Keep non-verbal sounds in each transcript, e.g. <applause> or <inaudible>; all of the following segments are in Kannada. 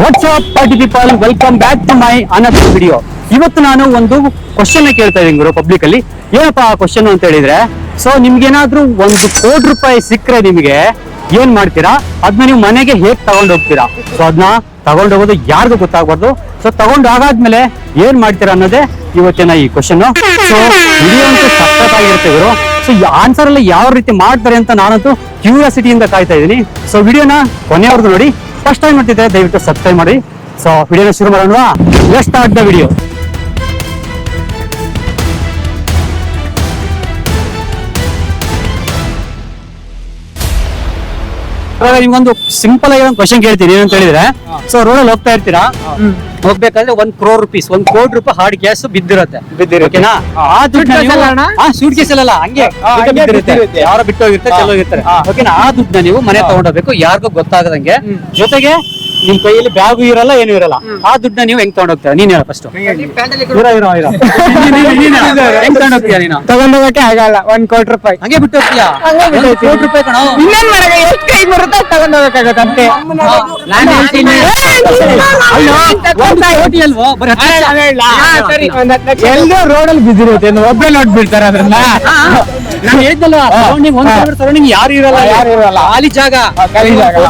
WhatsApp party people welcome back to my another video ಇವತ್ತು ನಾನು ಒಂದು ಕ್ವಶನ್ ಕೇಳ್ತಾ ಇದ್ದೀನಿ ಗುರು ಪಬ್ಲಿಕ್ ಅಲ್ಲಿ. ಏನಪ್ಪಾ ಆ ಕ್ವಶನ್ ಅಂತ ಹೇಳಿದ್ರೆ ಸೊ ನಿಮ್ಗೇನಾದ್ರೂ ಒಂದು ಕೋಟಿ ರೂಪಾಯಿ ಸಿಕ್ಕರೆ ನಿಮಗೆ ಏನ್ ಮಾಡ್ತೀರಾ? ಅದನ್ನ ನೀವು ಮನೆಗೆ ಹೇಗ್ ತಗೊಂಡು ಹೋಗ್ತೀರಾ? ಸೊ ಅದನ್ನ ತಗೊಂಡ್ ಹೋಗೋದು ಯಾರಿಗೂ ಗೊತ್ತಾಗ್ಬಾರ್ದು. ಸೊ ತಗೊಂಡ್ ಆಗಾದ್ಮೇಲೆ ಏನ್ ಮಾಡ್ತೀರಾ ಅನ್ನೋದೇ ಇವತ್ತಿನ ಈ ಕ್ವಶನ್ ಸೊ ವಿಡಿಯೋ ಅಂತೂ ಸಖತ್ತಾಗಿರುತ್ತೆ ಗುರು. ಸೊ ಆನ್ಸರ್ ಎಲ್ಲ ಯಾವ ರೀತಿ ಮಾಡ್ತಾರೆ ಅಂತ ನಾನಂತೂ ಕ್ಯೂರಿಯಾಸಿಟಿಯಿಂದ ಕಾಯ್ತಾ ಇದ್ದೀನಿ. ಸೊ ವಿಡಿಯೋನ ಕೊನೆಯವ್ರದ್ದು ನೋಡಿ. ಫಸ್ಟ್ ಟೈಮ್ ಮಾಡ್ತಿದ್ರೆ ದಯವಿಟ್ಟು ಸಬ್ಸ್ಕ್ರೈಬ್ ಮಾಡಿ. ಸೊ ವಿಡಿಯೋನ ಶುರು ಮಾಡೋಣ ಲೆಟ್ ಸ್ಟಾರ್ಟ್ ದ ವಿಡಿಯೋ ಇವಾಗ ನಿಮ್ಗೊಂದು ಸಿಂಪಲ್ ಆಗಿ ಒಂದು ಕ್ವಶನ್ ಕೇಳ್ತೀನಿ. ಏನಂತ ಹೇಳಿದ್ರೆ ಸೊ ರೋಡಲ್ಲಿ ಹೋಗ್ತಾ ಇರ್ತೀರಾ? ಹೋಗ್ಬೇಕಾದ್ರೆ ಒಂದ್ ಕ್ರೋರ್ ರುಪೀಸ್ ಒಂದ್ ಕೋಟಿ ರೂಪಾಯಿ ಹಾರ್ಡ್ ಗ್ಯಾಸ್ ಬಿದ್ದಿರುತ್ತೆ. ಓಕೆನಾ ಆ ದುಡ್ಡನ್ನ ಅಲ್ಲ? ಸೂಟ್ ಕೇಸ್ ಅಲ್ಲ ಹಂಗೆ ಬಿದ್ದಿರುತ್ತೆ. ಯಾರೋ ಬಿಟ್ಟು ಹೋಗಿರ್ತಾರೆ ಓಕೆನಾ ಆ ದುಡ್ಡನ್ನ ನೀವು ಮನೆ ತಗೊಂಡೋಗ್ಬೇಕು ಯಾರಿಗೂ ಗೊತ್ತಾಗದಂಗೆ. ಜೊತೆಗೆ ನಿಮ್ ಕೈಯಲ್ಲಿ ಬ್ಯಾಗು ಇರಲ್ಲ ಏನು ಇರಲ್ಲ. ಆ ದುಡ್ಡನ್ನ ನೀವು ಹೆಂಗ್ ತಗೊಂಡೋಗ್ತೀರಾ? ನೀನ್ ಹೇಳ ಫಸ್ಟ್ ಇರೋ ಇರೋ ಇರೋ ಹೆಂಗ್ ತಗೊಂಡೋಗ್ತೀಯ ನೀನು? ತಗೊಂಡೋಗಕ್ಕೆ ಆಗಲ್ಲ ಒಂದ್ ಕೋಟಿ ರೂಪಾಯಿ. ಹಂಗೆ ಬಿಟ್ಟು ಹೋಗ್ತೀಯಾ ಕೋಟಿ ರೂಪಾಯಿ ಕಣೋ. ಇನ್ನೇನ್ ಮಾಡಕ ಎಷ್ಟ್ ಕೈ ಬರುತ್ತೆ ತಗೊಂಡೋಗಕ್ಕಾಗತ್ತೆ ನಾನು ಹೇಳ್ತೀನಿ. ಕೋಟಿ ಅಲ್ವೋ? ಬರೀ ರೋಡಲ್ಲಿ ಬಿದ್ದಿರುತ್ತೆ ಒಬ್ಬರೇ ನೋಡ್ ಬೀಳ್ತಾರೆ ಅದ್ರಲ್ಲ ನಾನು ಹೇಳಿದ್ದಲ್ಲ ಸರೌಂಡಿಂಗ್ ಒಂದ್ ಸರೌಂಡಿಂಗ್ ಯಾರು ಇರಲ್ಲ? ಯಾರು ಇರಲ್ಲ. ಖಾಲಿ ಜಾಗ.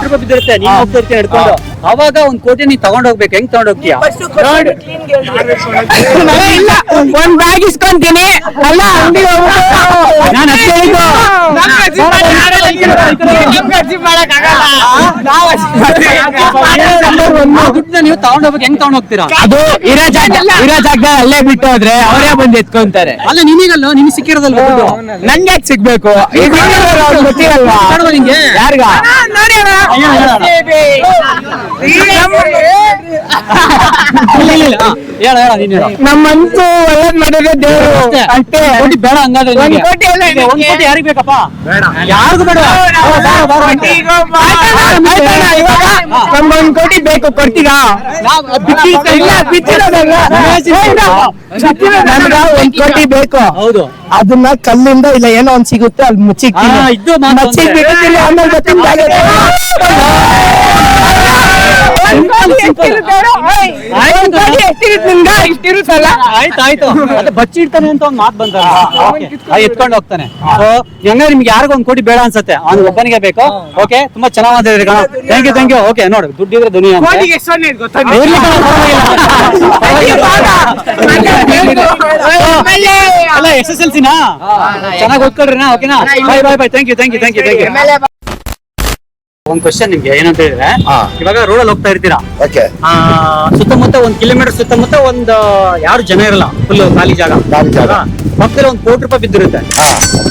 ರೂಪಾಯಿ ಬಿದ್ದಿರುತ್ತೆ ನೀನ್ ಹೋಗ್ತಿರ್ತೀನಿ ಹಿಡ್ಕೊಂಡು ಅವಾಗ ಒಂದ್ ಕೋಟಿ ನೀನ್ ತಗೊಂಡ್ ಹೋಗ್ಬೇಕು. ಹೆಂಗ್ ತಗೊಂಡ್ ಹೋಗ್ತೀಯ? ಇಲ್ಲ. ಒಂದ್ ಬ್ಯಾಗ್ ಇಸ್ಕೊಂತೀನಿ ಅಲ್ಲ ಅಂಗಡಿ ನಾನು ಅಷ್ಟೇ ನೀವು ತಗೊಂಡ್ ಹೋಗ್ಬೇಕು. ಹೆಂಗ್ ತಗೊಂಡ್ ಹೋಗ್ತೀರಾ? ಅದು ಇರೋ ಜಾಗ ಇರೋ ಜಾಗ ಅಲ್ಲೇ ಬಿಟ್ಟು ಹೋದ್ರೆ ಅವರೇ ಬಂದು ಎತ್ಕೊಂತಾರೆ. ಅಲ್ಲ ನಿಮಗಲ್ಲ ನಿನ್ ಸಿಕ್ಕಿರೋದಲ್ಲ ನಂಗೆ ಯಾಕೆ ಸಿಗ್ಬೇಕು ಗೊತ್ತಿರಲ್ವಾ? ನಿಂಗೆ. ಯಾರಿಗ? ಅಯ್ಯೋ, ಹೇಳು, ಇಲ್ಲ, ಇಲ್ಲ, ಇಲ್ಲ. ಹಾ, ಹೇಳು ಹೇಳು ನೀನ್ ಹೇಳು ನಮ್ಮಂತೂ ಒಳ್ಳೇದ್ ಮಾಡಿದ್ರೆ ದೇವ್ರು ಅಷ್ಟೇ. ಅಷ್ಟೇ ಕೋಟಿ ಬೇಡ ಹಂಗಾದ್ರೆ ಒಂದ್ ನಿನಗೆ. ಕೋಟಿ ಅಲ್ಲ ಈಗ ಒಂದ್ ಕೋಟಿ ಯಾರಿಗ್ ಬೇಕಪ್ಪ ಯಾರಿಗೂ ಬೇಡ ಬಾರೋ, ಬಾರೋ, ಬಾರೋ ಅಂತೆ. ಆಯ್ತಣ್ಣ, ಇವಾಗ ನಮ್ಗೊಂದ್ ಕೋಟಿ ಬೇಕು ಕೊಡ್ತೀರಾ ನಾವ್. ಇಲ್ಲ ನಮ್ಗ ಒಂದ್ ಕೋಟಿ ಬೇಕು ಹೌದು ಅದನ್ನ ಕಲ್ಲಿಂದ ಇಲ್ಲ ಏನೋ ಒಂದ್ ಸಿಗುತ್ತೆ ಅಲ್ಲಿ ಮುಚ್ಚಿ ಆ, ಇದು ಮಾತು ಮುಚ್ಚಿಕ್ ಅಂತೆ. ಬಿಡ್ತೀನಿ ಆಮೇಲೆ ಗೊತ್ತಿಲ್ಲ ಆಯ್ತು. ಆಯ್ತು. ಅದೇ ಬಚ್ಚಿ ಇಡ್ತಾನೆ ಅಂತ ಒಂದ್ ಮಾತು ಬಂತಲ್ಲ. ಎತ್ಕೊಂಡು ಹೋಗ್ತಾನೆ. ಹೆಂಗ ನಿಮ್ಗೆ ಯಾರಿಗೂ ಒಂದ್ ಕೋಟಿ ಬೇಡ ಅನ್ಸತ್ತೆ. ಅವ್ನು ಒಬ್ಬನಿಗೆ ಬೇಕು. ಓಕೆ? ತುಂಬಾ ಚೆನ್ನಾಗಿ ಮಾತಾಡಿದ್ರಿ ಕಣ. Thank you thank you okay ನೋಡಿ ದುಡ್ಡಿದ್ರೆ ದುನಿಯಾ. ಅಲ್ಲ ಎಸ್ ಎಸ್ ಎಲ್ ಸಿನಾ ಚೆನ್ನಾಗಿ ಓದ್ಕೊಳ್ರಿ ಓಕೆನಾ? Bye bye bye thank you thank you thank you thank you ಒಂದ್ ಕ್ವಶನ್ ನಿಮ್ಗೆ ಏನಂತ ಹೇಳಿದ್ರೆ ಹಾ. ಇವಾಗ ಅಲ್ಲಿ ಹೋಗ್ತಾ ಇರ್ತೀರಾ ಓಕೆ ಆ, ಸುತ್ತಮುತ್ತ ಒಂದ್ ಕಿಲೋಮೀಟರ್ ಸುತ್ತಮುತ್ತ ಒಂದ್ ಯಾರು ಜನ ಇರಲ್ಲ ಫುಲ್ ಖಾಲಿ ಜಾಗ ಖಾಲಿ ಜಾಗ. ಪಕ್ಕದಲ್ಲಿ ಒಂದ್ ಕೋಟಿ ರೂಪಾಯಿ ಬಿದ್ದಿರುತ್ತೆ ಹಾ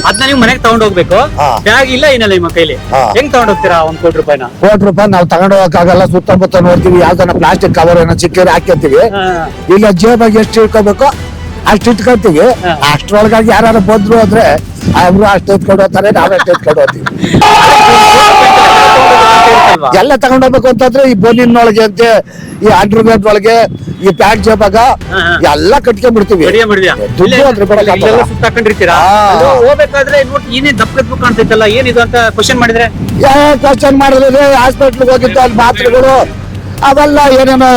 ಅದನ್ನ ನೀವು ಮನೆಗೆ ತಗೊಂಡ್ ಹೋಗ್ಬೇಕು ಹಾ. ಬ್ಯಾಗ್ ಇಲ್ಲ ಏನಲ್ಲ ನಿಮ್ಮ ಕೈಲಿ ಹಾ. ಹೆಂಗ್ ತಗೊಂಡ್ ಹೋಗ್ತೀರಾ ಒಂದ್ ಕೋಟಿ ರೂಪಾಯಿನ ಕೋಟಿ ರೂಪಾಯಿ ನಾವು ತಗೊಂಡು ಹೋಗಕ್ಕಾಗಲ್ಲ ಸುತ್ತಮುತ್ತ ನೋಡ್ತೀವಿ ಯಾವ್ದನ್ನ ಪ್ಲಾಸ್ಟಿಕ್ ಕವರ್ ಏನೋ ಸಿಕ್ಕಿದ್ರೆ ಹಾಕ್ಯಂತೀವಿ ಹಾ. ಈಗ ಜೇಬಾಗಿ ಎಷ್ಟು ಇಟ್ಕೋಬೇಕು ಅಷ್ಟು ಇಟ್ಕೊಂತೀವಿ ಹಾ. ಅಷ್ಟ್ರೊಳಗಾಗಿ ಯಾರು ಬಂದ್ರು ಅಂದ್ರೆ ಅವರು ಅಷ್ಟು ಎತ್ಕೊಂಡು ಹೋಗ್ತಾರೆ ನಾವ್ ಅಷ್ಟು ಎತ್ಕೊಂಡು ಹೋಗ್ತೀವಿ? <laughs> ಎಲ್ಲ ತಗೊಂಡ್ ಹೋಗ್ಬೇಕು ಅಂತಂದ್ರೆ ಈ ಬೋನಿನೊಳಗೆ ಅಂತೆ ಈ ಅಂಡರ್ವೇರ್ ಒಳಗೆ ಈ ಪ್ಯಾಂಟ್ ಜೇಬಾಗ. ಎಲ್ಲ ಕಟ್ಕೊಂಡ್ಬಿಡ್ತೀವಿ. ದುಡ್ಡು ಅಂದ್ರೆ ಹೋಗ್ಬೇಕಾದ್ರೆ ಏನೇ ದಪ್ಪ ಕಾಣ್ತೈತಲ್ಲ ಏನಿದು ಅಂತ ಕ್ವಶನ್ ಮಾಡಿದ್ರೆ? ಕ್ವಶನ್ ಮಾಡಿದ್ರೆ ಹಾಸ್ಪಿಟ್ಲ್ಗೆ ಹೋಗಿದ್ದು ಅಲ್ಲಿ ಮಾತ್ರೆಗಳು ಅವೆಲ್ಲ ಏನೇನೋ.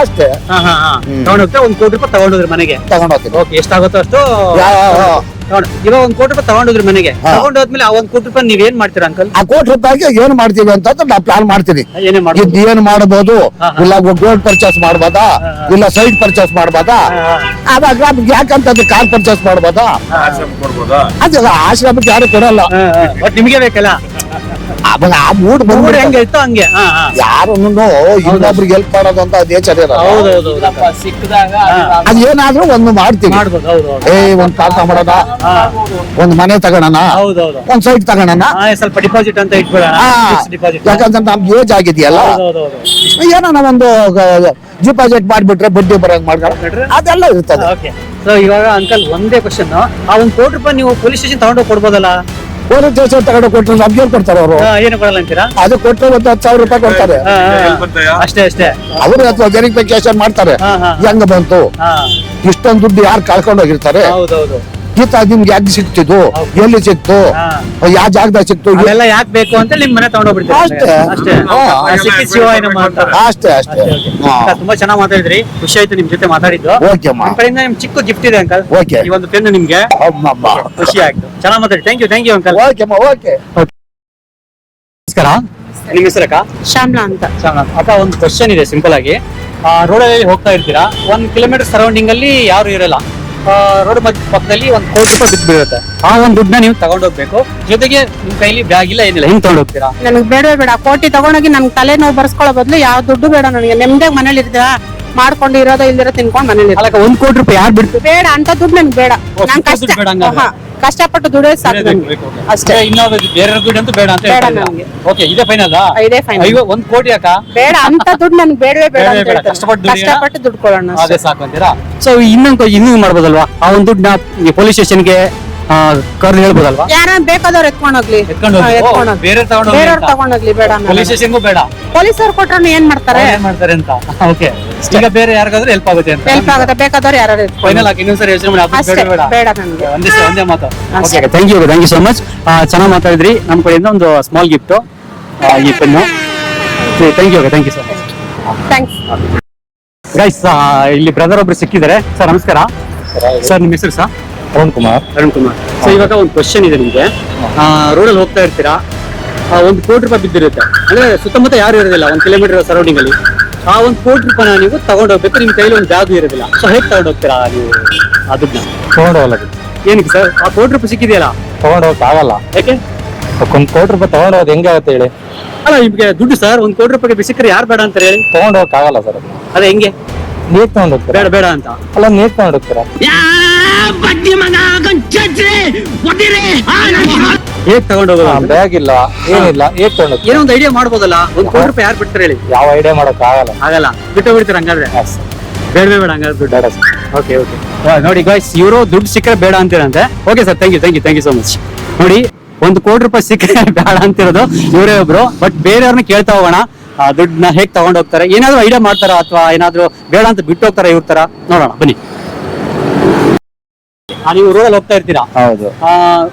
ಅಷ್ಟೇ. ಹಾ ಹಾ ಹ್ಮ್. ಒಂದ್ ಕೋಟಿ ರೂಪಾಯಿ ತಗೊಂಡೋದ್ರಿ ಮನೆಗೆ. ತಗೊಂಡೋಗ್ತೀವಿ ಎಷ್ಟಾಗುತ್ತೋ ಅಷ್ಟು ಯಾ- ಯಾ- ಯಾ. ಇವಾಗ ಒಂದ್ ಕೋಟಿ ರೂಪಾಯಿ ತಗೊಂಡಿದ್ರು ಮನೆಗೆ. ತಗೊಂಡ್ ತಗೊಂಡೋದ್ಮೇಲೆ ಆ ಒಂದ್ ಕೋಟಿ ರೂಪಾಯಿ ನೀವ್ ಏನ್ ಮಾಡ್ತೀರಾ ಅಂಕಲ್ ಆ ಕೋಟಿ ರೂಪಾಯಿಗೆ ಏನ್ ಮಾಡ್ತೀವಿ ಅಂತ ನಾ ಪ್ಲಾನ್ ಮಾಡ್ತೀನಿ ಏನೇ ಮಾಡ್ಬೋದು. ಇದ್ ಏನ್ ಮಾಡಬಹುದು. ಇಲ್ಲ ಗೋಲ್ಡ್ ಪರ್ಚೇಸ್ ಮಾಡ್ಬೋದಾ. ಇಲ್ಲ ಸೈಟ್ ಪರ್ಚೇಸ್ ಮಾಡ್ಬೋದಾ? ಅವಾಗ ನಮ್ಗೆ ಯಾಕಂತಂದ್ರೆ ಕಾರ್ ಪರ್ಚೇಸ್ ಮಾಡ್ಬೋದಾ? ಅದೆಲ್ಲ ಆಶ್ರಮಕ್ಕೆ ಯಾರು ಕೊಡಲ್ಲ. ಬಟ್ ನಿಮಗೆ ಬೇಕಲ್ಲ? ಅವಾಗ ಆ ಮೂಡ್ ಬಂದ್ಬಿಡಿ ಹಂಗೆ. ಇತ್ತು ಹಂಗೆ ಯಾರನ್ನು ಇನ್ನೊಬ್ರಿಗೆ ಹೆಲ್ಪ್ ಮಾಡೋದು ಅಂತ ನೇಚರ್ ಇರಲ್ಲ ಹೌದೌದು ಸಿಕ್ಕದಾಗ ಅದ್ ಏನಾದ್ರೂ ಒಂದು ಮಾಡ್ತೀವಿ. ಏ ಒಂದ್ ಪಾತ್ರ ಮಾಡೋಣ ಒಂದ್ ಮನೆ ತಗೋಣ ಹೌದೌದು. ಒಂದ್ ಸೈಟ್ ತಗೋಣ ಸ್ವಲ್ಪ ಡಿಪಾಸಿಟ್ ಅಂತ ಇಟ್ಬಿಡೋಣ. ಫಿಕ್ಸ್ ಡಿಪಾಸಿಟ್ ಯಾಕಂದ್ರೆ ನಮ್ಗೆ ಏಜ್ ಆಗಿದೆಯಲ್ಲ? ಏನೋ ಒಂದು ಡಿಪಾಸಿಟ್ ಮಾಡ್ಬಿಟ್ರೆ ಬಡ್ಡಿ ಬರಂಗ್ ಮಾಡ್ಕೊಂಡ್ರೆ ಅದೆಲ್ಲ ಇರ್ತದೆ. ಓಕೆ ಸೊ ಇವಾಗ ಅಂಕಲ್ ಒಂದೇ ಕ್ವಶನ್ ಆ ಒಂದ್ ಕೋಟಿ ರೂಪಾಯಿ ನೀವು ಪೊಲೀಸ್ ಸ್ಟೇಷನ್ ತಗೊಂಡೋಗಿ ಕೊಡ್ಬೋದಲ್ಲ? ಪೊಲೀಸ್ ಸ್ಟೇಷನ್ ತಗೊಂಡು ಕೊಟ್ಟರೆ ನಮ್ಗೆ ಏನ್ ಕೊಡ್ತಾರೆ ಅವರು? ಏನು ಕೊಡಲ್ಲ ಅಂತೀರಾ? ಅದು ಕೊಟ್ಟರೆ ಒಂದು ಹತ್ತು ಸಾವಿರ ರೂಪಾಯಿ ಕೊಡ್ತಾರೆ. ಅಷ್ಟೇ ಅಷ್ಟೇ. ಅವರು ಅಥವಾ ವೆರಿಫಿಕೇಶನ್ ಮಾಡ್ತಾರೆ. ಹೆಂಗ ಬಂತು? ಹಾ. ಇಷ್ಟೊಂದು ದುಡ್ಡು ಯಾರು ಕಳ್ಕೊಂಡು ಹೋಗಿರ್ತಾರೆ? ಹೌದೌದು. ಗೀತ ನಿಮ್ಗೆ ಯಾಕೆ ಸಿಕ್ತಿದ್ದು ಎಲ್ಲಿ ಸಿಕ್ತು? ಯಾವ ಜಾಗದಾಗ ಸಿಕ್ತು? ಇವೆಲ್ಲ ಯಾಕೆ ಬೇಕು ಅಂತ ನಿಮ್ ಮನೆ ತಗೊಂಡೋಗ್ಬಿಡ್ತೀವಿ ಅಷ್ಟೇ. ಅಷ್ಟೇ. ಅಷ್ಟೇ. ಅಷ್ಟೇ. ಹಾ. ತುಂಬಾ ಚೆನ್ನಾಗಿ ಮಾತಾಡಿದ್ರಿ. ಖುಷಿ ಆಯ್ತು ನಿಮ್ ಜೊತೆ ಮಾತಾಡಿದ್ದು. ಓಕೆ ಅಮ್ಮ. ನಿಮ್ ಕಡೆಯಿಂದ ನಿಮ್ ಚಿಕ್ಕ ಗಿಫ್ಟ್ ಇದೆ ಅಂಕಲ್. ಓಕೆ. ಈ ಒಂದು ಪೆನ್ ನಿಮ್ಗೆ. ಖುಷಿ ಆಯ್ತು. ಚೆನ್ನಾಗಿ ಮಾತಾಡಿ. Thank you thank you uncle okay ಅಮ್ಮ ಓಕೆ. ನಮಸ್ಕಾರ. ನಿಮ್ಮ ಹೆಸರಕ್ಕ ಶ್ಯಾಮ್ಲಾ ಅಂತ. ಶ್ಯಾಮ್ಲಾ. ಅಕ್ಕ ಒಂದು ಕ್ವಶನ್ ಇದೆ ಸಿಂಪಲ್ ಆಗಿ. ರೋಡಲ್ಲಿ ಹೋಗ್ತಾ ಇರ್ತೀರಾ? ಒಂದ್ ಕಿಲೋಮೀಟರ್ ಸರೌಂಡಿಂಗ್ ಅಲ್ಲಿ ಯಾರು ಇರಲ್ಲ? ರೋಡ್ ಮಧ್ಯ ಪಕ್ಕದಲ್ಲಿ ಒಂದು ಕೋಟಿ ರೂಪಾಯಿ ಬಿದ್ದು ಬೀಳುತ್ತೆ. ಆ ಒಂದ್ ದುಡ್ಡನ್ನ ನೀವು ತಗೊಂಡೋಗ್ಬೇಕು. ಜೊತೆಗೆ ನಿಮ್ ಕೈಲಿ ಬ್ಯಾಗ್ ಇಲ್ಲ ಏನಿಲ್ಲ ಹಿಂಗ್ ತಗೊಂಡೋಗ್ತೀರಾ? ನನಗೆ ಬೇಡ ಬೇಡ. ಕೋಟಿ ತಗೊಂಡೋಗಿ ನನ್ ತಲೆ ನೋವು ಬರ್ಸ್ಕೊಳ್ಳೋ ಬದಲು ಯಾವ ದುಡ್ಡು ಬೇಡ ನನಗೆ. ನೆಮ್ಮದಿಯಾಗಿ ಮನೇಲಿ ಇರ್ತೀರಾ? ಮಾಡ್ಕೊಂಡು ಇರೋದೋ ಇಲ್ದಿರೋ ತಿನ್ಕೊಂಡು ಮನೇಲಿ ಒಂದ್ ಕೋಟಿ ರೂಪಾಯಿ ಯಾರು ಬಿಡ್ತೀವಿ ಬೇಡ ಅಂತ ದುಡ್ಡು ನನ್ಗೆ ಬೇಡ. ಓ, ನಾನ್ ದುಡ್ಡು ಬೇಡ ಹಂಗಾದ್ರೆ? ಕಷ್ಟಪಟ್ಟು ದುಡಿಯೋದು ಸಾಕು. ಅಷ್ಟೇ ಇನ್ನ ಬೇರೆ ದುಡ್ಡು ಅಂತೂ ಬೇಡ ಅಂತ ಬೇಡ ಹೇಳ್ತಾ ನಮ್ಗೆ. ಓಕೆ ಇದೇ ಫೈನಲ್ ಇದೇ ಫೈನಲ್ ಅಯ್ಯೋ ಒಂದ್ ಕೋಟಿ ಅಕ್ಕ ಬೇಡ ಅಂತ ದುಡ್ಡು ನನ್ಗೆ ಬೇಡವೇ ಬೇಡ ಬೇಡವೇ ಅಂತ ಬೇಡ. ಹೇಳ್ತಾರೆ. ಕಷ್ಟಪಟ್ಟು ದುಡಿಯೋಣ? ಕಷ್ಟಪಟ್ಟು ದುಡ್ಡು ಕೊಡೋಣ ಅಷ್ಟೇ. ಅದೇ ಸಾಕು ಅಂತೀರಾ ಸೊ ಇನ್ನೊಂದು ಇನ್ನೂ ಮಾಡ್ಬೋದಲ್ವಾ ಆ ಒಂದ್ ದುಡ್ಡನ್ನ ಪೊಲೀಸ್ ಸ್ಟೇಷನ್ಗೆ ಕರ್ದು ಹೇಳ್ಬೋದಲ್ವಾ? ಯಾರ ಬೇಕಾದವ್ರು ಎತ್ಕೊಂಡು ಹೋಗ್ಲಿ. ಎತ್ಕೊಂಡು ಹೋಗಿ. ಎತ್ಕೊಂಡು ಬೇರೆ ತಗೊಂಡು ಹೋಗ್ಲಿ ಬೇರೆಯವ್ರು ಅಂತ. ತಗೊಂಡೋಗ್ಲಿ ಬೇಡ ಪೊಲೀಸ್ ಸ್ಟೇಷನ್ಗೂ ಬೇಡ. ಪೊಲೀಸರು ಕೊಟ್ರು ಏನ್ ಮಾಡ್ತಾರೆ? ಏನ್ ಮಾಡ್ತಾರೆ ಅಂತ? ಓಕೆ ಈಗ ಬೇರೆ ಯಾರಿಗಾದ್ರೂ ಹೆಲ್ಪ್ ಆಗುತ್ತೆ ಅಂತ. ಹೆಲ್ಪ್ ಆಗುತ್ತೆ. ಬೇಕಾದವ್ರು ಯಾರು ಎತ್ಕೊಂಡು ಫೈನಲ್ ಆಗಿ ಇನ್ನೊಂದ್ಸರಿ ಯೋಚನೆ ಮಾಡಿ. ಅದು ಅಷ್ಟೇ. ಬೇಡ ಬೇಡ. ಬೇಡ ನನ್ಗೆ ಒಂದೇ ಸ- ಒಂದೇ ಮಾತು. Okay thank you thank you so much ಚೆನ್ನಾಗಿ ಮಾತಾಡಿದ್ರಿ. ನಮ್ಮ ಕಡೆಯಿಂದ ಒಂದು ಸ್ಮಾಲ್ ಗಿಫ್ಟ್ ಈ pen thank you thank you so much thanks guys ಇಲ್ಲಿ ಬ್ರದರ್ ಒಬ್ರು ಸಿಕ್ಕಿದ್ದಾರೆ. ಸರ್ ನಮಸ್ಕಾರ. ಸರ್ ನಿಮ್ಮ ಹೆಸರು ಸರ್ ಅರುಣ್ ಕುಮಾರ್. ಅರುಣ್ ಕುಮಾರ್. ಸೊ ಇವಾಗ ಒಂದು ಕ್ವಶನ್ ಇದೆ ನಿಮಗೆ. ರೋಡಲ್ಲಿ ಹೋಗ್ತಾ ಇರ್ತೀರಾ? ಆ, ಒಂದು ಕೋಟಿ ರೂಪಾಯಿ ಬಿದ್ದಿರುತ್ತೆ. ಅಂದ್ರೆ ಸುತ್ತಮುತ್ತ ಯಾರು ಇರೋದಿಲ್ಲ ಒಂದು ಕಿಲೋಮೀಟರ್ ಸರೌಂಡಿಂಗ್ ಅಲ್ಲಿ. ಆ ಒಂದು ಕೋಟಿ ರೂಪಾಯಿನ ನೀವು ತಗೊಂಡು ಹೋಗ್ಬೇಕು. ನಿಮ್ಮ ಕೈಲಿ ಒಂದು ಬ್ಯಾಗ್ ಇರೋದಿಲ್ಲ. ಸೊ ಹೇಗೆ ತಗೊಂಡೋಗ್ತೀರಾ ನೀವು ಅದನ್ನ? ತಗೊಂಡು ತಗೊಂಡೋಗಲ್ಲ ಏನಕ್ಕೆ ಸರ್ ಆ ಕೋಟಿ ರೂಪಾಯಿ ಸಿಕ್ಕಿದೆಯಲ್ಲ? ತಗೊಂಡೋಗಕ್ ಆಗಲ್ಲ. ಯಾಕೆ? ಒಂದು ಕೋಟಿ ರೂಪಾಯಿ ತಗೊಂಡು ಹೆಂಗೆ ಆಗುತ್ತೆ ಹೇಳಿ? ಅಲ್ಲ ನಿಮಗೆ ದುಡ್ಡು ಸರ್ ಒಂದು ಕೋಟಿ ರೂಪಾಯಿಗೆ ಸಿಕ್ಕರೆ ಯಾರು ಬೇಡ ಅಂತ ಹೇಳಿ? ತಗೊಂಡೋಗಕ್ ಆಗಲ್ಲ ಸರ್ ಅದೇ. ಹೆಂಗೆ? ನೀರ್ ತಗೊಂಡೋಗ್ತೀರಾ ಬೇಡ ಬೇಡ ಅಂತ. ಅಲ್ಲ ನೀರ್ ಹೇಗ್ ತಗೊಂಡೋಗೋದು ಅಂತ? ಬ್ಯಾಗ್ ಇಲ್ಲ ಏನಿಲ್ಲ ಹೇಗ್ ಏನೋ ಒಂದು ಐಡಿಯಾ ಮಾಡ್ಬೋದಲ್ಲ? ಒಂದು ಕೋಟಿ ರೂಪಾಯಿ ಯಾರು ಬಿಡ್ತಾರೆ ಹೇಳಿ? ಯಾವ ಐಡಿಯಾ ಮಾಡಕ್ ಆಗಲ್ಲ. ಆಗಲ್ಲ. ಬಿಟ್ಟು ಬಿಡ್ತೀರ ಹಂಗಾದ್ರೆ? ಬೇಡ ಬೇಡ ಹಂಗಾದ್ರೆ ದುಡ್ಡು. ಬೇಡ ಸರ್. ಓಕೆ ಓಕೆ ನೋಡಿ ಗಾಯ್ಸ್ ಇವರು ದುಡ್ಡು ಸಿಕ್ಕರೆ ಬೇಡ ಅಂತೀರಂತೆ. Okay sir thank you thank you thank you so much ನೋಡಿ ಒಂದು ಕೋಟಿ ರೂಪಾಯಿ ಸಿಕ್ಕರೆ <laughs> ಬೇಡ ಅಂತಿರೋದು ಇವರೇ ಒಬ್ರು. ಬಟ್ ಬೇರೆಯವ್ರನ್ನ ಕೇಳ್ತಾ ಹೋಗೋಣ. ಆ ದುಡ್ಡನ್ನ ಹೇಗೆ ತಗೊಂಡು ಹೋಗ್ತಾರೆ? ಏನಾದ್ರು ಐಡಿಯಾ ಮಾಡ್ತಾರ ಅಥವಾ ಏನಾದ್ರು ಬೇಡ ಅಂತ ಬಿಟ್ಟು ಹೋಗ್ತಾರ ಇವ್ರ ತರ? ನೋಡೋಣ ಬನ್ನಿ. ಆ, ನೀವು ರೋಡಲ್ಲಿ ಹೋಗ್ತಾ ಇರ್ತೀರಾ? ಹೌದು. ಆ,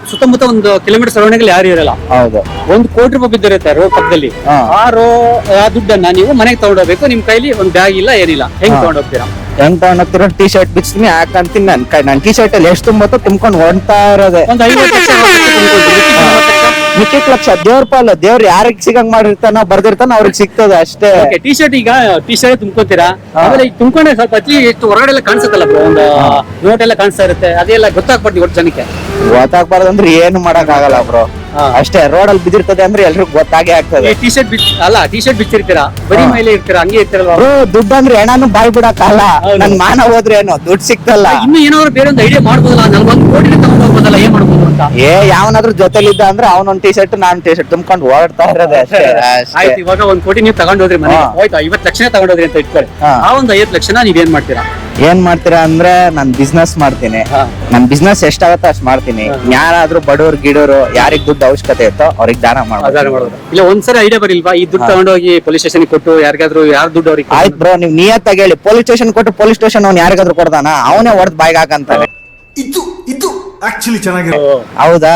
ಸುತ್ತಮುತ್ತ ಒಂದು ಕಿಲೋಮೀಟರ್ ಸರೌಂಡಿಂಗ್ ಯಾರು ಇರಲ್ಲ? ಹೌದು. ಒಂದು ಕೋಟಿ ರೂಪಾಯಿ ಬಿದ್ದಿರುತ್ತೆ ರೋಡ್ ಪಕ್ಕದಲ್ಲಿ. ಹಾ. ಆ ರೋ ಆ ದುಡ್ಡನ್ನ ನೀವು ಮನೆಗೆ ತಗೊಂಡೋಗ್ಬೇಕು ನಿಮ್ ಕೈಲಿ ಒಂದ್ ಬ್ಯಾಗ್ ಇಲ್ಲ ಏನಿಲ್ಲ. ಹೆಂಗ್. ತಗೊಂಡೋಗ್ತೀರಾ? ಹೆಂಗ್ ತಗೊಂಡೋಗ್ತೀರ ಟಿ ಶರ್ಟ್ ಬಿಚ್ತೀನಿ ಹಾಕಂತೀನಿ. ನನ್ ಕೈ ನನ್ ಟಿ ಶರ್ಟ್ ಅಲ್ಲಿ ಎಷ್ಟು ತುಂಬತ್ತೋ ತುಂಬ್ಕೊಂಡು ಹೊಂಟ್ತಾ ಇರೋದೆ. ಒಂದ್ ಐವತ್ತು ಲಕ್ಷ ಮಿಕ್ಕಿದ ಲಕ್ಷ ದೇವ್ರ ಪಾಲ್ ದೇವ್ರ ಯಾರಿಗೆ ಸಿಗಂಗ್ ಮಾಡಿರ್ತಾನ ಬರ್ದಿರ್ತಾನ ಅವ್ರಿಗೆ ಸಿಗ್ತದ ಅಷ್ಟೇ. ಟಿ ಶರ್ಟ್ ಈಗ ಟಿ ಶರ್ಟ್ ತುಂಬ್ಕೋತೀರಾ? ಆಮೇಲೆ ಈಗ ತುಂಬ್ಕೊಂಡ್ರೆ ಸ್ವಲ್ಪ ಅತಿ ಎಷ್ಟು ಹೊರಗಡೆ ಎಲ್ಲ ಕಾಣಿಸುತ್ತಲ್ಲ bro, ಒಂದು ನೋಟ್ ಎಲ್ಲ ಕಾಣಿಸ್ತಾ ಇರುತ್ತೆ. ಅದೆಲ್ಲ ಗೊತ್ತಾಗ್ಬಾರ್ದು ಒಟ್ಟು ಜನಕ್ಕೆ. ಗೊತ್ತಾಗ್ಬಾರ್ದು ಅಂದ್ರೆ ಏನು ಮಾಡಕ್ ಆಗಲ್ಲ ಬ್ರೋ ಹಾ. ರೋಡ್ ಅಲ್ಲಿ ಬಿದ್ದಿರ್ತದೆ ಅಂದ್ರೆ ಎಲ್ರಿಗೂ ಗೊತ್ತಾಗೇ ಆಗ್ತದೆ. ಟಿ ಶರ್ಟ್ ಬಿಚ್ ಅಲ್ಲ ಟಿ ಶರ್ಟ್ ಬಿಚ್ಚಿರ್ತೀರಾ ಬರೀ. ಮೇಲೆ ಇರ್ತೀರಾ? ಹಂಗೆ ಇರ್ತೀರಲ್ವಾ? ಬ್ರೋ ದುಡ್ಡು ಅಂದ್ರೆ ಹೆಣನು ಬಾಯ್ ಬಿಡಕ್ಕಲ್ಲ. ನನ್ ಮಾನ ಹೋದ್ರೆ ಏನೋ? ದುಡ್ಡು ಸಿಕ್ತಲ್ಲ ಇನ್ನು ಏನಾದ್ರು ಬೇರೆ ಒಂದು ಐಡಿಯಾ ಮಾಡ್ಬೋದಲ್ಲ ನಲ್ವತ್ತು ಕೋಟಿ ತಗೊಂಡೋಗ್ಬೋದಲ್ಲ ಏನ್ ಮಾಡ್ಬೋದು ಅಂತ? ಏ ಯಾವನಾದ್ರೂ ಜೊತೆಲಿದ್ದ ಅಂದ್ರೆ ಅವನೊಂದ್ ಟಿ ಶರ್ಟ್ ನಾನ್ ಟಿ ಶರ್ಟ್ ತುಂಬಕೊಂಡು ಓಡಾಡ್ತಾ ಇರೋದೆ ಅಷ್ಟೇ. ಆಯ್ತು ಅಷ್ಟೇ. ಇವಾಗ ಒಂದ್ ಕೋಟಿ ನೀವು ತಗೊಂಡೋದ್ರಿ ಮನೆ ಹಾ. ಹೋಯ್ತು ಐವತ್ತು ಲಕ್ಷ ತಗೊಂಡೋದ್ರಿ ಅಂತ ಇಟ್ಕೊಳ್ಳಿ. ಹಾ. ಆ ಒಂದು ಐವತ್ತು ಲಕ್ಷನ ನೀವೇನ್ ಮಾಡ್ತೀರಾ? ಏನ್ ಮಾಡ್ತೀರಾ ಅಂದ್ರೆ ನಾನ್ ಬಿಸ್ನೆಸ್ ಮಾಡ್ತೀನಿ. ಹಾ. ನನ್ ಬಿಸ್ನೆಸ್ ಎಷ್ಟಾಗತ್ತೋ ಅಷ್ಟ್ ಮಾಡ್ತೀನಿ. ಯಾರಾದ್ರೂ ಬಡವ್ರು ಗಿಡೋರು ಯಾರಿಗ್ ದುಡ್ಡು ಅವಶ್ಯಕತೆ ಇತ್ತು ಅವ್ರಿಗೆ ದಾನ ಮಾಡ್ಬೋದು ಇಲ್ಲ ಒಂದ್ಸರಿ ಐಡಿಯಾ ಬರಿಲ್ವಾ? ಈ ದುಡ್ಡು ತಗೊಂಡು ಹೋಗಿ ಪೊಲೀಸ್ ಸ್ಟೇಷನ್ ಕೊಟ್ಟು ಯಾರಿಗಾದ್ರೂ ಯಾರು ದುಡ್ಡು ಅವ್ರಿಗೆ ಆಯ್ತು ಬ್ರೋ ನೀವು ನಿಯತ್ತಾಗಿ ಹೇಳಿ. ಪೊಲೀಸ್ ಸ್ಟೇಷನ್ ಕೊಟ್ಟು ಪೊಲೀಸ್ ಸ್ಟೇಷನ್ ಅವ್ನು ಯಾರಿಗಾದ್ರೂ ಕೊಡ್ತಾನ ಅವನೇ ಹೊಡೆದ್ ಬಾಯ್ಗೆ ಹಾಕಂತಾನೆ. ಇದು ಇದು ಆಕ್ಚುಲಿ ಚೆನ್ನಾಗಿದೆ ಹೌದಾ?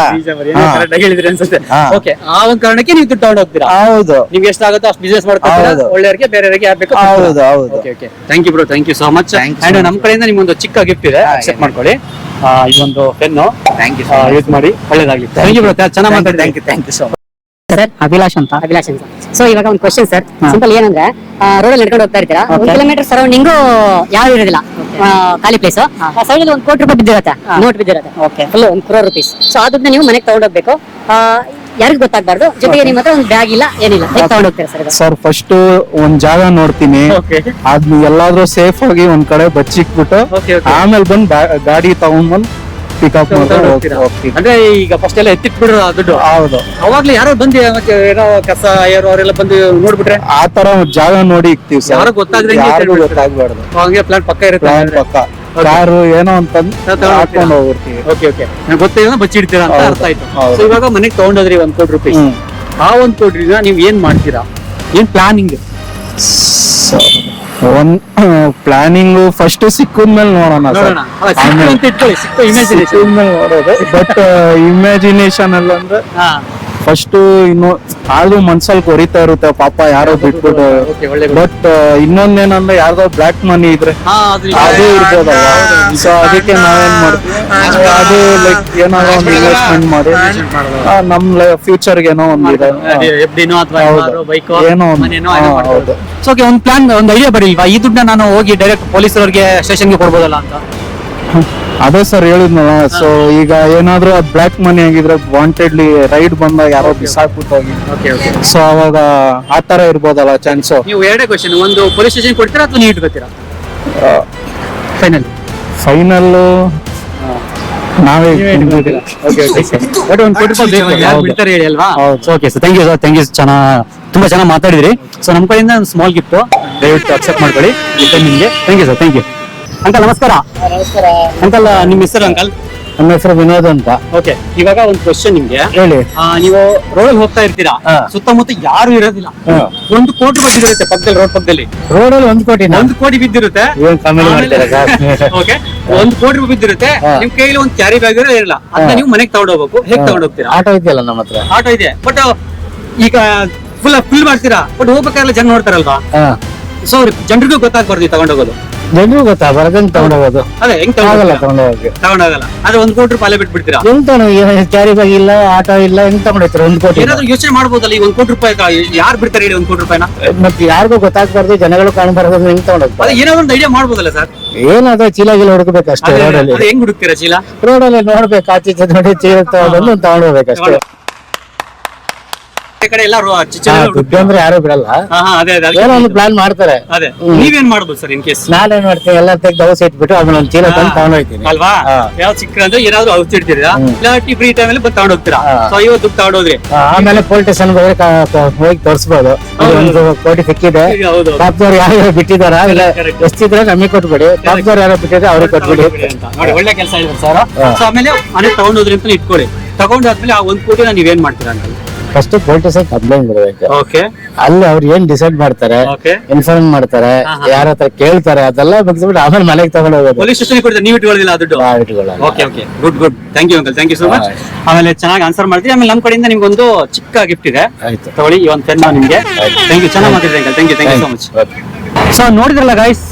ಹೇಳಿದ್ರಿ ಅನ್ಸುತ್ತೆ. ಓಕೆ ಆ ಒಂದ್ ಕಾರಣಕ್ಕೆ ನೀವು ದುಡ್ಡು ತಗೊಂಡು ಹೋಗ್ತೀರಾ? ಹೌದು. ನಿಮ್ಗೆ ಎಷ್ಟಾಗುತ್ತೋ ಅಷ್ಟು ಬಿಸ್ನೆಸ್ ಮಾಡ್ಕೊಂಡು ಹೌದು. ಒಳ್ಳೆಯವರಿಗೆ ಬೇರೆಯವರಿಗೆ ಯಾರು ಬೇಕೋ ಹೌದು, ಹೌದು. Okay okay thank you bro thank you so much Thank you and ನಮ್ಮ ಕಡೆಯಿಂದ ನಿಮ್ಗೊಂದು ಚಿಕ್ಕ ಗಿಫ್ಟ್ ಇದೆ. ಹಾ, ಅಕ್ಸೆಪ್ಟ್ ಮಾಡ್ಕೊಳ್ಳಿ. ಆ, ಇದೊಂದು ಪೆನ್ನು. ಥ್ಯಾಂಕ್ ಯು ಯೂಸ್ ಮಾಡಿ. ಒಳ್ಳೇದಾಗ್ಲಿ. ಥ್ಯಾಂಕ್ ಯು ಬ್ರೋ ಚೆನ್ನಾಗಿ ಮಾತಾಡಿ thank you thank you so much sir Abhilash ಅಂತ. ಅಭಿಲಾಷ್ ಅಂತ. ಸೊ ಇವಾಗ ಒಂದು ಕ್ವಶನ್ ಸರ್ ಸಿಂಪಲ್ ಏನಂದ್ರೆ ರೋಡಲ್ಲಿ ನಡ್ಕೊಂಡು ಹೋಗ್ತಾ ಇರ್ತೀರಾ? ಒಂದು ಕಿಲೋಮೀಟರ್ ಸರೌಂಡಿಂಗು ಯಾರು ಇರೋದಿಲ್ಲ. ಖಾಲಿ ಪ್ಲೇಸ್ ಸೈಡ್ ಅಲ್ಲಿ ಒಂದು ಕೋಟಿ ರೂಪಾಯಿ ಬಿದ್ದಿರತ್ತೆ. ನೋಟ್ ಬಿದ್ದಿರತ್ತೆ. ಓಕೆ ಫುಲ್ ಒಂದು ಕ್ರೋರ್ ರುಪೀಸ್ ಸೊ ಅದನ್ನ ನೀವು ಮನೆಗೆ ತಗೊಂಡೋಗ್ಬೇಕು. ಯಾರಿಗೂ ಗೊತ್ತಾಗಬಾರ್ದು. ಜೊತೆಗೆ ನಿಮ್ಮ ಹತ್ರ ಒಂದು ಬ್ಯಾಗ್ ಇಲ್ಲ ಏನಿಲ್ಲ. ತಗೊಂಡೋಗ್ತೀರಾ ಸರ್ ಸರ್ ಫಸ್ಟ್ ಒಂದ್ ಜಾಗ ನೋಡ್ತೀನಿ. ಅದ್ ಅದ್ನ ಎಲ್ಲಾದ್ರೂ ಸೇಫ್ ಆಗಿ ಒಂದ್ ಕಡೆ ಬಚ್ಚಿಕ್ಬಿಟ್ಟು ಆಮೇಲೆ ಬಂದ್ ಗಾಡಿ ತಗೊಂಡ್ಬಂದ್ ಪಿಕಪ್? ಅಂದ್ರೆ ಈಗ ಫಸ್ಟ್ ಎಲ್ಲ ಎತ್ತಿಟ್ಬಿಡ್ರ ದುಡ್ಡು. ಹೌದು. ಅವಾಗ್ಲೇ ಯಾರೋ ಬಂದಿ ಮತ್ತೆ ಏನೋ ಕಸ ಯಾರೋ ಅವರೆಲ್ಲ ಬಂದು ನೋಡ್ಬಿಟ್ರೆ? ಆ ತರ ಜಾಗ ನೋಡಿ ಇಕ್ತಿವಿ ಸರ್. ಯಾರಿಗೂ ಗೊತ್ತಾಗ್ದಂಗೆ ಯಾರಿಗೂ ಇಟ್ಬಿಡ್ತೀರಾ? ಗೊತ್ತಾಗ್ಬಾರ್ದು. ಹಂಗೆ ಪ್ಲಾನ್ ಪಕ್ಕ ಇರುತ್ತೆ ಪ್ಲಾನ್ ಪಕ್ಕ. ಕಾರು ಏನೋ ಅಂತ ಹಾಕೊಂಡು ಹೋಗ್ಬಿಡ್ತೀವಿ. ಓಕೆ ಓಕೆ ನಂಗೆ ಗೊತ್ತಿಲ್ಲ ಬಚ್ಚಿಡ್ತೀರಾ ಅಂತ ಅರ್ಥ ಆಯ್ತು. ಸೊ ಇವಾಗ ಮನೆಗೆ ತಗೊಂಡೋದ್ರಿ ಒಂದ್ ಕೋಟಿ ರೂಪಾಯಿ ಹ್ಮ್. ಆ ಒಂದ್ ಕೋಟಿ ನೀವ್ ಏನ್ ಮಾಡ್ತೀರಾ? ಏನ್ ಪ್ಲಾನಿಂಗ್ ಒಂದ್ ಪ್ಲಾನಿಂಗ್ ಫಸ್ಟ್ ಸಿಕ್ಕಿದ್ಮೇಲೆ ನೋಡೋಣ ಅಂತ ಇಮೇಜಿನೇಷನ್ ಸಿಕ್ಕಿದ್ಮೇಲೆ ನೋಡೋದು. ಬಟ್ ಇಮ್ಯಾಜಿನೇಷನ್ ಅಲ್ಲ ಅಂದ್ರೆ ಫಸ್ಟ್ ಇನ್ನು ಆದ್ರೂ ಮನ್ಸಲ್ಲಿ ಕೊರಿತಾ ಇರುತ್ತೆ ಪಾಪ ಯಾರೋ ಬಿಟ್ಬಿಟ್ಟು. ಬಟ್ ಇನ್ನೊಂದೇನಂದ್ರೆ ಯಾರ್ದೋ ಬ್ಲಾಕ್ ಮನಿ ಇದ್ರೆ ಹಾ ಅದು ಇರ್ಬೋದಲ್ಲ. ಸೊ ಅದಕ್ಕೆ ನಾವೇನ್ ಮಾಡ್ತೀವಿ? ಅದು ಲೈಕ್ ಏನೋ ಒಂದು ಇನ್ವೆಸ್ಟ್ಮೆಂಟ್ ಮಾಡಿ. ನಮ್ ಫ್ಯೂಚರ್ ಏನೋ ಒಂದು ಇದೆ. ಏನೋ ಒಂದು. ಸೊ ಓಕೆ ಒಂದು ಪ್ಲಾನ್ ಒಂದು ಐಡಿಯಾ ಬರಲಿಲ್ವಾ ಈ ದುಡ್ಡನ್ನ ನಾನು ಹೋಗಿ ಡೈರೆಕ್ಟ್ ಪೊಲೀಸರವ್ರಿಗೆ ಸ್ಟೇಷನ್ಗೆ ಕೊಡ್ಬೋದಲ್ಲ ಅಂತ? ಅದೇ ಸರ್ ಹೇಳಿದ್ನಲ್ಲ ಸೊ ಈಗ ಏನಾದ್ರೂ ಅದ್ ಬ್ಲಾಕ್ ಮನಿ ಆಗಿದ್ರೆ ವಾಂಟೆಡ್ಲಿ ರೈಡ್ ಬಂದಾಗ ಯಾರೋ ಬಿಸಾಕ್ಬಿಟ್ಟೋಗಿ. ಓಕೆ ಓಕೆ ಸೊ ಅವಾಗ ಆ ತರ ಇರ್ಬೋದಲ್ಲ ಚಾನ್ಸ್ ನೀವು ಎರಡೇ ಕ್ವಶನ್ ಒಂದು ಪೊಲೀಸ್ ಸ್ಟೇಷನ್ ಕೊಡ್ತೀರಾ ಅಥವಾ ನೀವು ಇಟ್ಕೋತೀರಾ ಫೈನಲ್ ಫೈನಲ್ ನಾವೇ ಬಟ್ ಒಂದು ಕೋಟಿ ರೂಪಾಯಿ ಬೇಕು. ಯಾರು ಬಿಡ್ತಾರೆ ಹೇಳಿ ಅಲ್ವಾ? Okay sir thank you sir thank you ಚೆನ್ನಾಗಿ ತುಂಬಾ ಚೆನ್ನಾಗಿ ಮಾತಾಡಿದ್ರಿ. ಸೊ ನಮ್ಮ ಕಡೆಯಿಂದ ಒಂದು ಸ್ಮಾಲ್ ಗಿಫ್ಟ್ ದಯವಿಟ್ಟು ಅಕ್ಸೆಪ್ಟ್ ಮಾಡ್ಕೊಳ್ಳಿ. ನಿಮಗೆ. Thank you sir thank you uncle ನಮಸ್ಕಾರ. ಅಂಕಲ್ ನಿಮ್ಮ ಹೆಸರು ಅಂಕಲ್? ನಮ್ಮ ಹೆಸರು ವಿನೋದ್ ಅಂತ. ಓಕೆ ಇವಾಗ ಒಂದು ಕ್ವಶನ್ ನಿಮ್ಗೆ. ಹೇಳಿ. ನೀವು ರೋಡ್ ಹೋಗ್ತಾ ಇರ್ತೀರಾ. ಸುತ್ತಮುತ್ತ ಯಾರು ಇರೋದಿಲ್ಲ. ಒಂದು ಕೋಟಿ ಬಿದ್ದಿರುತ್ತೆ ಪಕ್ಕದಲ್ಲಿ ರೋಡ್ ಪಕ್ಕದಲ್ಲಿ. ರೋಡಲ್ಲಿ ಒಂದ್ ಕೋಟಿ ಒಂದು ಕೋಟಿ ಬಿದ್ದಿರುತ್ತೆ. ಏನ್ ಕಮ್ಮಿ ಮಾಡ್ತೀರಾ ಓಕೆ <laughs> ಒಂದು ಕೋಟಿ ರೂಪಾಯಿ ಬಿದ್ದಿರುತ್ತೆ. ನಿಮ್ ಕೈಲಿ ಒಂದು ಕ್ಯಾರಿ ಬ್ಯಾಗ್ ಇರಲ್ಲ. ಅದನ್ನ ನೀವು ಮನೆಗೆ ತಗೊಂಡ್ ಹೋಗ್ಬೇಕು. ಹೇಗೆ ತಗೊಂಡ್ ಹೋಗ್ತೀರಾ? ಆಟೋ ಇದೆಯಲ್ಲ ನಮ್ಮ ಹತ್ರ? ಆಟೋ ಇದೆ. ಬಟ್ ಈಗ ಫುಲ್ ಫುಲ್ ಮಾಡ್ತೀರಾ? ಬಟ್ ಹೋಗ್ಬೇಕಾದ್ರೆ ಜನ ನೋಡ್ತಾರಲ್ವಾ? ಸೊ ಜನರಿಗೂ ಗೊತ್ತಾಗ್ಬಾರ್ದು ತಗೊಂಡು ಹೋಗೋದು. ಜನರು ಗೊತ್ತಾ? ಬರದಂಗ್ ತಗೊಂಡೋಗೋದು ಅದೇ ಹೆಂಗ್ ಆಗಲ್ಲ ತಗೊಂಡು ತಗೊಂಡೋಗಕ್ಕೆ ತಗೊಂಡೋಗಲ್ಲ ಆದ್ರೆ ಒಂದ್ ಕೋಟಿ ರೂಪಾಯಿ ಅಲ್ಲೇ ಬಿಟ್ಬಿಡ್ತೀರಾ? ಎಂತ ಕ್ಯಾರಿ ಬ್ಯಾಗ್ ಇಲ್ಲ ಆಟೋ ಇಲ್ಲ ಹೆಂಗ್ ತಗೊಂಡೋಗ್ತೀರ ಒಂದ್ ಕೋಟಿ ಏನಾದ್ರು ಯೋಚನೆ ಮಾಡ್ಬೋದಲ್ಲ ಈ ಒಂದ್ ಕೋಟಿ ರೂಪಾಯಿ ಯಾರ್ ಬಿಡ್ತಾರೆ ಹೇಳಿ ಒಂದ್ ಕೋಟಿ ರೂಪಾಯಿನ? ಮತ್ತೆ ಯಾರಿಗೂ ಗೊತ್ತಾಗ್ಬಾರ್ದು ಜನಗಳು ಕಾಣಬಾರ್ದು ಹೆಂಗ್ ತಗೊಂಡೋಗ್ತಾರೆ ಅದೇ ಏನಾದ್ರು ಒಂದು ಐಡಿಯಾ ಮಾಡ್ಬೋದಲ್ಲ ಸರ್? ಏನಾದ್ರು ಚೀಲ ಗೀಲ ಹುಡುಕ್ಬೇಕು ಅಷ್ಟೇ ರೋಡಲ್ಲಿ ಹೆಂಗ್ ಹುಡುಕ್ತೀರಾ ಚೀಲ? ರೋಡಲ್ಲಿ ನೋಡ್ಬೇಕು ಆಚೆ ನೋಡಿ ಚೀಲ ತಗೊಂಡು ತಗೊಂಡೋಗ್ಬೇಕು ಅಷ್ಟೇ ಕಡೆ ಎಲ್ಲ ದುಡ್ಡು ಅಂದ್ರೆ ಯಾರು ಬಿಡಲ್ಲ. ಅದೇ ಅದೇ ಏನೋ ಒಂದು ಪ್ಲಾನ್ ಮಾಡ್ತಾರೆ. ಅದೇ. ನೀವೇನ್ ಮಾಡ್ಬೋದು ಸರ್ ಇನ್ ಕೇಸ್ ನಾನೇನ್ ಮಾಡ್ತೀನಿ ಎಲ್ಲ ತೆಗ್ದು ದವಸ ಇಟ್ಬಿಟ್ಟು ಅದನ್ನ ಒಂದು ಚೀಲ ತಂದು ತಗೊಂಡೋಗ್ತೀನಿ. ಅಲ್ವಾ? ಯಾವ ಚಿಕ್ಕ ಅಂದ್ರೆ ಏನಾದ್ರು ಔಷಧಿ ಇಡ್ತೀರಾ ಫ್ರೀ ಟೈಮ್ ಅಲ್ಲಿ ಬಂದು ತಗೊಂಡ್ ಹೋಗ್ತೀರಾ. ಸೊ ಐವತ್ತು ದುಡ್ಡು ತಗೊಂಡೋದ್ರಿ? ಆ, ಆಮೇಲೆ ಪೊಲೀಸ್ ಸ್ಟೇಷನ್ ಹೋಗಿ ಹೋಗಿ ತೋರಿಸ್ಬೋದು. ಒಂದು ಕೋಟಿ ಸಿಕ್ಕಿದೆ. ಪಾಪದವ್ರು ಯಾರು ಬಿಟ್ಟಿದಾರ ಇಲ್ಲ ಎಷ್ಟಿದ್ರೆ ನಮಗೆ ಕೊಟ್ಬಿಡಿ. ಪಾಪದವ್ರು ಯಾರು ಬಿಟ್ಟಿದ್ರೆ ಅವ್ರಿಗೆ ಕೊಟ್ಬಿಡಿ. ಅಂತ. ನೋಡಿ ಒಳ್ಳೆ ಕೆಲಸ ಇದೆ ಸರ್. ಆಮೇಲೆ ಮನೆ ತಗೊಂಡೋದ್ರಿ ಅಂತ ಇಟ್ಕೊಳ್ಳಿ. ತಗೊಂಡಾದ್ಮೇಲೆ ಆ ಒಂದ್ ಕೋಟಿನ ನೀವೇನ್ ಮಾಡ್ತೀರಾ ಅಂತ. ಫಸ್ಟ್ ಪೊಲೀಸ್ ಕಂಪ್ಲೇಂಟ್ ಬಿಡಬೇಕು ಓಕೆ ಅಲ್ಲಿ ಅವ್ರು ಏನ್ ಡಿಸೈಡ್ ಮಾಡ್ತಾರೆ ಇನ್ಫಾರ್ಮ್ ಮಾಡ್ತಾರೆ. ಯಾರ ಹತ್ರ ಕೇಳ್ತಾರೆ ಅದೆಲ್ಲ ಬಗ್ಸ್ಬಿಟ್ಟು ಆಮೇಲೆ ಮನೆಗೆ ತಗೊಂಡು ಹೋಗೋದು. ಪೊಲೀಸ್ ಸ್ಟೇಷನ್ ಕೊಡ್ತೀರಾ ನೀವು ದುಡ್ಡು? ಇಟ್ಕೊಳ್ಳಲ್ಲ. Okay okay good good thank you uncle thank you so much ಆಮೇಲೆ ಚೆನ್ನಾಗಿ ಆನ್ಸರ್ ಮಾಡ್ತೀವಿ ಆಮೇಲೆ ನಮ್ಮ ಕಡೆಯಿಂದ ನಿಮ್ಗೆ ಒಂದು ಚಿಕ್ಕ ಗಿಫ್ಟ್ ಇದೆ. ಆಯ್ತು. ತಗೊಳ್ಳಿ ಈ ಒಂದು ಪೆನ್ ನಿಮಗೆ. ಥ್ಯಾಂಕ್ ಯು ಚೆನ್ನಾಗಿ ಮಾತಾಡಿದ್ರಿ uncle thank you thank you so much so ನೋಡಿದ್ರಲ್ಲ ಗೈಸ್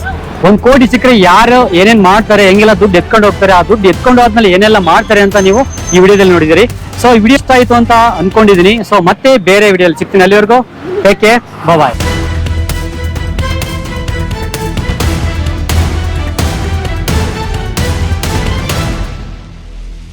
ಒಂದ್ ಕೋಟಿ ಸಿಕ್ಕರೆ ಯಾರು ಏನೇನ್ ಮಾಡ್ತಾರೆ ಹೆಂಗೆಲ್ಲ ದುಡ್ಡು ಎತ್ಕೊಂಡು ಹೋಗ್ತಾರೆ ಆ ದುಡ್ಡು ಎತ್ಕೊಂಡು ಹೋದ್ಮೇಲೆ ಏನೆಲ್ಲ ಮಾಡ್ತಾರೆ ಅಂತ ನೀವು ಈ ವಿಡಿಯೋದಲ್ಲಿ ನೋಡಿದಿರಿ ಸೊ ಈ ವಿಡಿಯೋ ಇಷ್ಟ ಆಯ್ತು ಅಂತ ಅನ್ಕೊಂಡಿದ್ದೀನಿ ಸೊ ಮತ್ತೆ ಬೇರೆ ವಿಡಿಯೋಲಿ ಸಿಗ್ತೀನಿ ಅಲ್ಲಿವರೆಗೂ. Take care bye